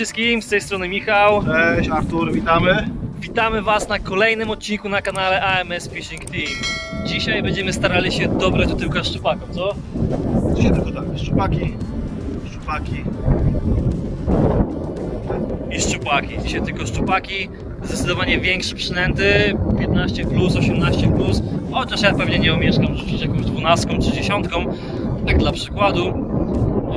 Wszystkim, z tej strony Michał. Cześć Artur, witamy. Witamy Was na kolejnym odcinku na kanale AMS Fishing Team. Dzisiaj będziemy starali się dobrać do tyłka szczupakom, co? Dzisiaj tylko tak, szczupaki, szczupaki. I szczupaki. Dzisiaj tylko szczupaki. Zdecydowanie większe przynęty, 15 plus, 18 plus. Chociaż ja pewnie nie omieszkam rzucić jakąś 12 czy 10, tak dla przykładu.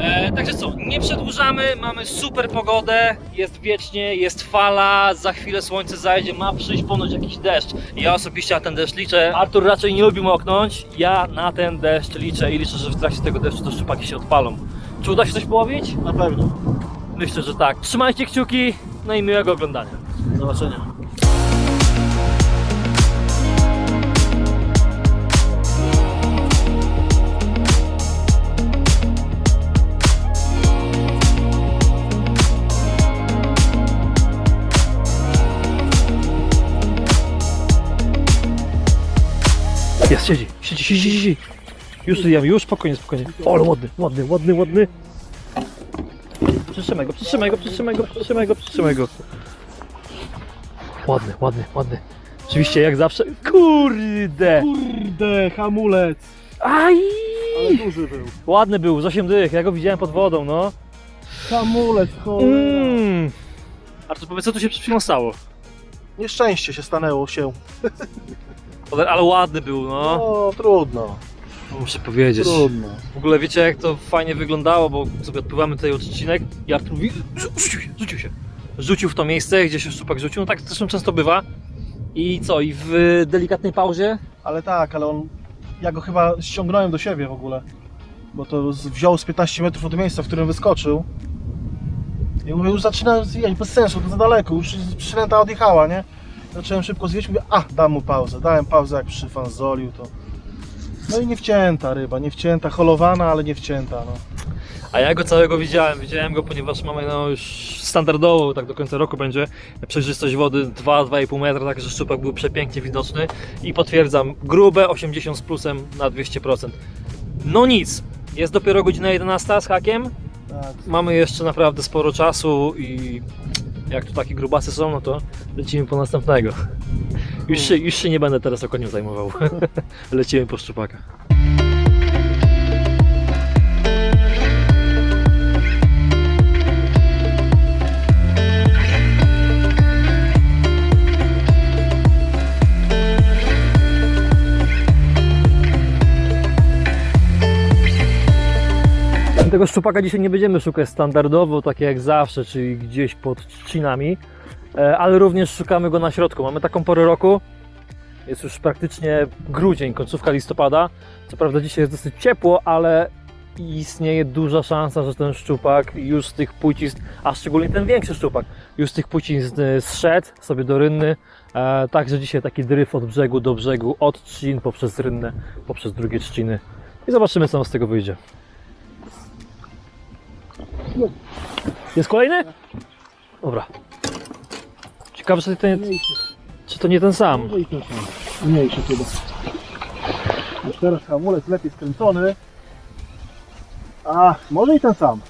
E, także co, nie przedłużamy, mamy super pogodę, jest wiecznie, jest fala, za chwilę słońce zajdzie, ma przyjść ponoć jakiś deszcz. Ja osobiście na ten deszcz liczę. Artur raczej nie lubi moknąć, ja na ten deszcz liczę i liczę, że w trakcie tego deszczu to szczupaki się odpalą. Czy uda się coś połowić? Na pewno. Myślę, że tak. Trzymajcie kciuki, no i miłego oglądania. Do zobaczenia. Jest, siedzi, siedzi, siedzi, siedzi. Już zjemy, już spokojnie, spokojnie. O, ale ładny, ładny, ładny, ładny. Przytrzymaj go, przytrzymaj go, przytrzymaj go, przytrzymaj go, przytrzymaj go. Ładny, ładny, ładny. Oczywiście jak zawsze. Kurde! Kurde, hamulec. Aj! Ale duży był. Ładny był, z 8 dych, ja go widziałem pod wodą, no. Hamulec, cholera. Mm. Artur, powiedz, co tu się przed chwilą stało? Nieszczęście się stanęło się. Ale, ale ładny był, no. No, trudno, Muszę powiedzieć. trudno. W ogóle wiecie jak to fajnie wyglądało, bo sobie odpływamy tutaj odcinek i Artur mówi, "Rzu- rzucił się, rzucił się. Rzucił w to miejsce, gdzie się szczupak rzucił, no tak zresztą często bywa. I co, i w delikatnej pauzie? Ale tak, ale on... Ja go chyba ściągnąłem do siebie w ogóle. Bo to z- wziął z 15 metrów od miejsca, w którym wyskoczył. I mówię, już zaczynałem zwijać, bez sensu, to za daleko, już przynęta odjechała, nie? Zacząłem szybko zwijać, mówię, a, dam mu pauzę. Dałem pauzę, jak przyfanzolił, to... No i nie wcięta ryba, nie wcięta, holowana, ale nie wcięta, no. A ja go całego widziałem, widziałem go, ponieważ mamy no już standardowo, tak do końca roku będzie przejrzystość wody 2-2,5 metra, także szczupak był przepięknie widoczny i potwierdzam, grube 80 z plusem na 200%. No nic, jest dopiero godzina 11 z hakiem, Tak, mamy jeszcze naprawdę sporo czasu i jak tu takie grubasy są, no to lecimy po następnego. Już się, już się nie będę teraz okoniem zajmował. lecimy po szczupaka. Tego szczupaka dzisiaj nie będziemy szukać standardowo, tak jak zawsze, czyli gdzieś pod trzcinami, e, ale również szukamy go na środku. Mamy taką porę roku, jest już praktycznie grudzień, końcówka listopada. Co prawda dzisiaj jest dosyć ciepło, ale istnieje duża szansa, że ten szczupak już z tych płcizn, a szczególnie ten większy szczupak, już z tych płcizn e, zszedł sobie do rynny. E, Także dzisiaj taki dryf od brzegu do brzegu, od trzcin poprzez rynnę, poprzez drugie trzciny. I zobaczymy, co nam z tego wyjdzie. Jest kolejny? Dobra. Ciekawe, czy to nie, czy to nie ten sam. Mniejszy chyba. Już teraz hamulec lepiej skręcony. A, może i ten sam.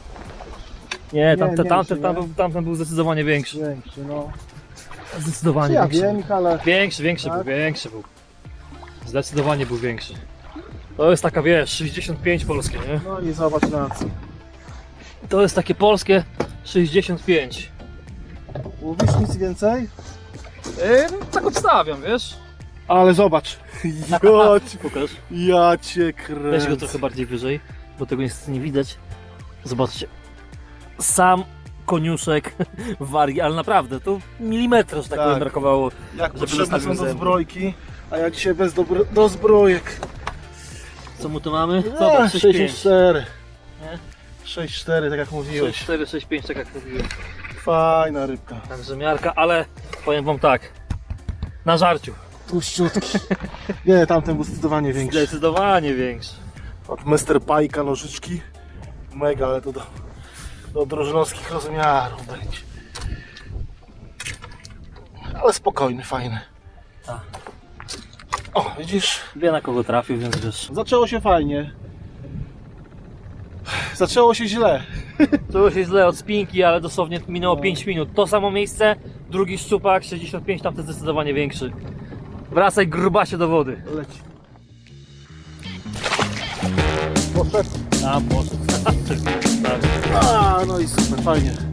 Nie, tam, Nie, te, nie, tamten, nie. tam, był- tamten był zdecydowanie większy. Większy, no. Zdecydowanie Ja większy. wiem, ale Większy, większy Tak? był, większy był. Zdecydowanie był większy. To jest taka, wiesz, 65 polskie, nie? no i zobacz na. To jest takie polskie 65. Mówisz nic więcej? Yy, tak odstawiam, wiesz? Ale zobacz. Ja, cię- Pokaż. ja cię Weź go kręcę. trochę bardziej wyżej, bo tego niestety nie widać. Zobaczcie. Sam koniuszek wari, ale naprawdę, to milimetra, że tak, Tak. powiem, brakowało. Jak żeby potrzebne zostawił są do zęby. zbrojki, a jak dzisiaj bez dobro, do zbrojek. Co mu tu mamy? Zobacz, 6,5. 64. Nie? 6,4, tak jak mówiłeś. 4, 6, 5, tak jak mówiłem. Fajna rybka. Także miarka, ale powiem wam tak. Na żarciu. Tłuściutki. Nie, tamten był zdecydowanie większy. Zdecydowanie większy. Od Mr. Pajka nożyczki. Mega, ale to do, do drożnowskich rozmiarów będzie. Ale spokojny, fajny. Tak. O, widzisz? Wie na kogo trafił, więc wiesz. Zaczęło się fajnie. Zaczęło się źle. To już jest źle od spinki, ale dosłownie minęło 5 minut. To samo miejsce, drugi szczupak, 65, tamten zdecydowanie większy. Wracaj grubasie do wody. Leci. Poszedł. A, poszedł. Tak. A, no i super, fajnie.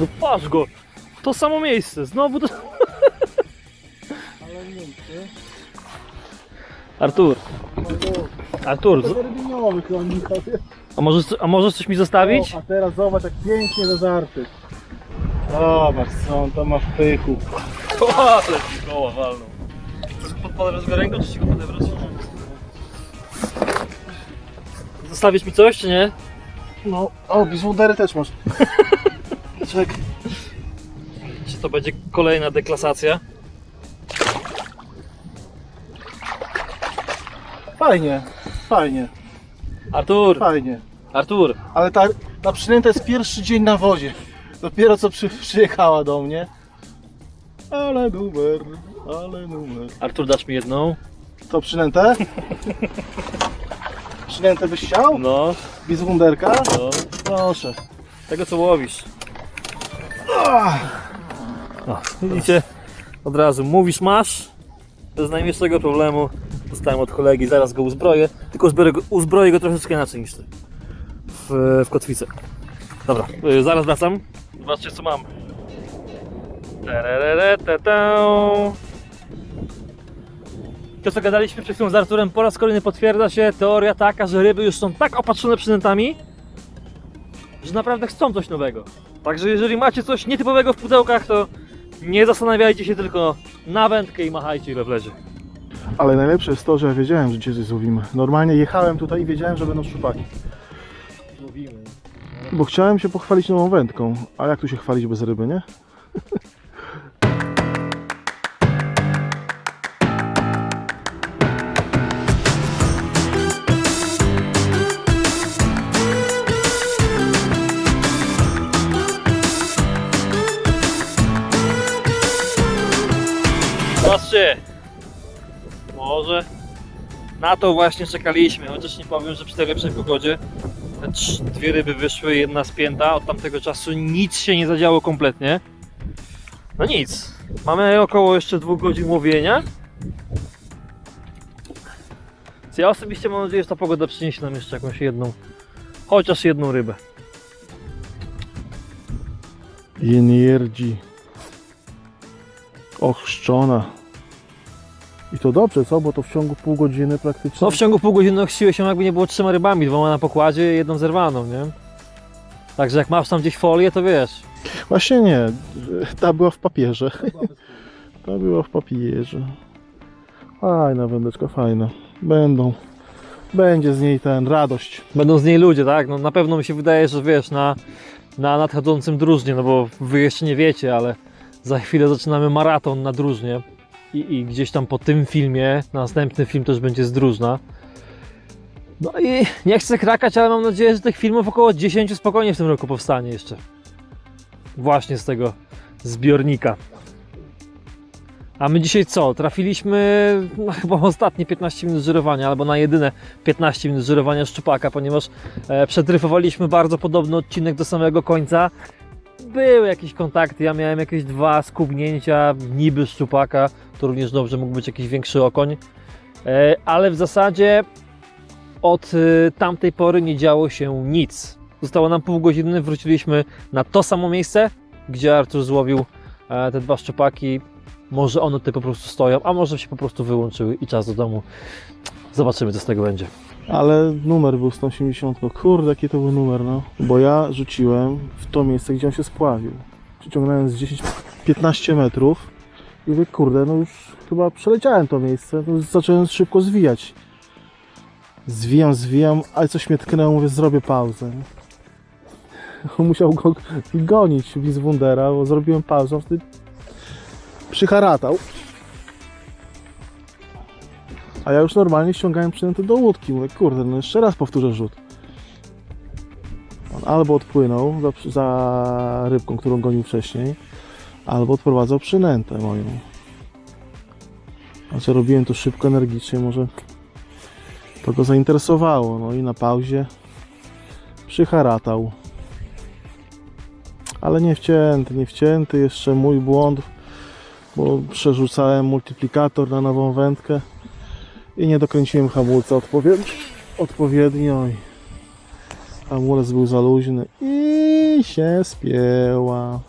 No patrz go! To samo miejsce, znowu to... Ale nie wiem, Artur, Artur, z- a możesz, a możesz coś mi zostawić? O, a teraz zobacz jak pięknie rozarty. Zobacz co on tam ma w pychu. Ale ci koła walną. Podpowiadasz go ręką, czy ci go podebrać? Zostawisz mi coś, czy nie? No, o, bizwudery też masz. Czekaj. Czy to będzie kolejna deklasacja? Fajnie, fajnie, Artur, fajnie. Artur, Ale ta, ta przynęta jest pierwszy dzień na wodzie. Dopiero co przy, przyjechała do mnie. Ale numer, ale numer. Artur dasz mi jedną? To przynętę? Przynętę byś chciał? No, Bizwunderka? no. Proszę. Tego co łowisz. O, widzicie? Od razu mówisz masz, bez najmniejszego problemu. Dostałem od kolegi, zaraz go uzbroję. Tylko uzbroję go, uzbroję go troszeczkę inaczej niż ty. W, w kotwicę. Dobra, y, zaraz wracam. Zobaczcie co mam. To co gadaliśmy przed chwilą z Arturem po raz kolejny potwierdza się teoria taka, że ryby już są tak opatrzone przynętami, że naprawdę chcą coś nowego. Także jeżeli macie coś nietypowego w pudełkach, to nie zastanawiajcie się tylko na wędkę i machajcie ile wlezie. Ale najlepsze jest to, że ja wiedziałem, że cię złowimy. Normalnie jechałem tutaj i wiedziałem, że będą szczupaki. Mówimy. Bo chciałem się pochwalić nową wędką. A jak tu się chwalić bez ryby, nie? Zobaczcie! Może na to właśnie czekaliśmy, chociaż nie powiem, że przy tej lepszej pogodzie dwie ryby wyszły, jedna spięta, od tamtego czasu nic się nie zadziało kompletnie. No nic, mamy około jeszcze dwóch godzin łowienia. Więc Ja osobiście mam nadzieję, że ta pogoda przyniesie nam jeszcze jakąś jedną, chociaż jedną rybę. Jenierdzi. Ochrzczona. I to dobrze, co? Bo to w ciągu pół godziny praktycznie. No w ciągu pół godziny ochrzciłeś się jakby nie było trzema rybami, dwoma na pokładzie, jedną zerwaną, nie? Także jak masz tam gdzieś folię, to wiesz. Właśnie nie. Ta była w papierze. Ta była w papierze. Fajna wędeczka, fajna. Będą. Będzie z niej ten radość. Będą z niej ludzie, tak? No na pewno mi się wydaje, że wiesz, na, na nadchodzącym drużnie, no bo wy jeszcze nie wiecie, ale za chwilę zaczynamy maraton na drużnie i, i gdzieś tam po tym filmie, następny film też będzie z drużna. No i nie chcę krakać, ale mam nadzieję, że tych filmów około 10 spokojnie w tym roku powstanie jeszcze. Właśnie z tego zbiornika. A my dzisiaj co? Trafiliśmy no, chyba ostatnie 15 minut żerowania, albo na jedyne 15 minut żerowania szczupaka, ponieważ e, przedryfowaliśmy bardzo podobny odcinek do samego końca. Były jakieś kontakty, ja miałem jakieś dwa skubnięcia, niby szczupaka, to również dobrze mógł być jakiś większy okoń, e, ale w zasadzie od e, tamtej pory nie działo się nic. Zostało nam pół godziny, wróciliśmy na to samo miejsce, gdzie Artur złowił e, te dwa szczupaki. Może one tutaj po prostu stoją, a może się po prostu wyłączyły i czas do domu. Zobaczymy, co z tego będzie. Ale numer był 180. Kurde, jaki to był numer, no. Bo ja rzuciłem w to miejsce, gdzie on się spławił. Przyciągnąłem z 10-15 metrów i mówię, kurde, no już chyba przeleciałem to miejsce. No zacząłem szybko zwijać. Zwijam, zwijam, ale coś mnie tknęło, mówię, zrobię pauzę. Musiał go gonić Wizwundera, bo zrobiłem pauzę. Wtedy przyharatał. A ja już normalnie ściągałem przynętę do łódki. Mówię, kurde, no jeszcze raz powtórzę rzut. On albo odpłynął za, za rybką, którą gonił wcześniej, albo odprowadzał przynętę moją. Znaczy robiłem to szybko, energicznie, może to go zainteresowało. No i na pauzie przyharatał. Ale nie wcięty, nie wcięty, jeszcze mój błąd, bo przerzucałem multiplikator na nową wędkę i nie dokręciłem hamulca odpowiednio, odpowiednio hamulec był za luźny i się spięła.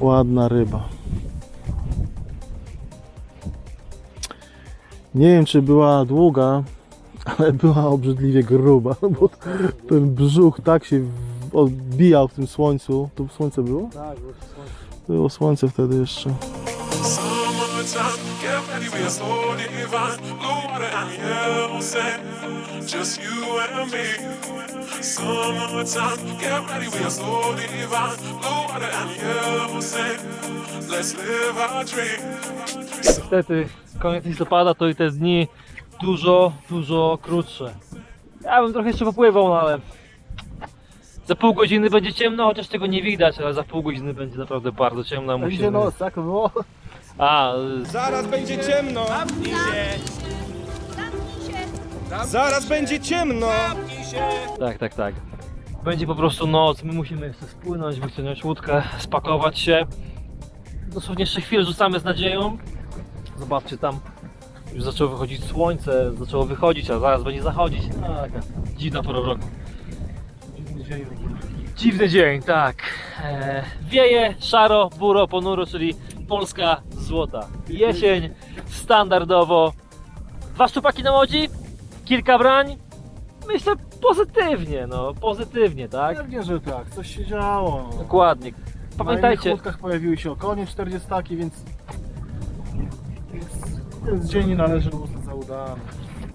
Ładna ryba. Nie wiem, czy była długa, ale była obrzydliwie gruba, bo ten brzuch tak się odbijał w tym słońcu. Tu słońce było? Tak, Było słońce wtedy jeszcze. Ready, we are so divine. Blue water and yellow sand, just you and me. Summertime, get ready, we are so divine. Blue water and yellow sand, let's live our dream. Niestety koniec listopada to i te dni dużo, dużo krótsze. Ja bym trochę jeszcze popływał, no ale za pół godziny będzie ciemno, chociaż tego nie widać, ale za pół godziny będzie naprawdę bardzo ciemno. Będzie noc, tak było? A, Zaraz będzie ciemno! Zaraz będzie ciemno! tak, tak, tak. Będzie po prostu noc, my musimy jeszcze spłynąć, wyciągnąć łódkę, spakować się. Dosłownie jeszcze chwilę rzucamy z nadzieją. Zobaczcie tam, już zaczęło wychodzić słońce, zaczęło wychodzić, a zaraz będzie zachodzić. A, taka dziwna pora roku. Dziwny dzień, tak. E, wieje, szaro, buro, ponuro, czyli Polska złota. Jesień, standardowo. Dwa szczupaki na łodzi, kilka brań. Myślę pozytywnie, no, pozytywnie, tak? Pewnie, że tak, coś się działo. no. Dokładnie. Na innych Pamiętajcie, łódkach pojawiły się okonie 40, więc, więc, więc dzień należy uznać za udany.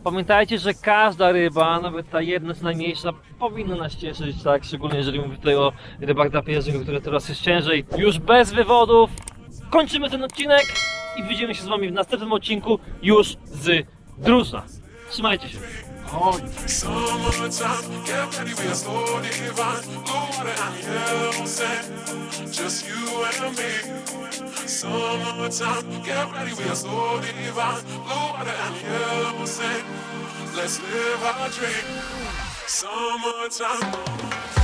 pamiętajcie, że każda ryba, nawet ta jedna co najmniejsza, powinna nas cieszyć, tak? Szczególnie jeżeli mówię tutaj o rybach drapieżnych, które teraz jest ciężej. Już bez wywodów. Kończymy ten odcinek i widzimy się z wami w następnym odcinku już z Drużna. Trzymajcie się. Summertime, just you and me. Summertime, let's live our dream. Summertime.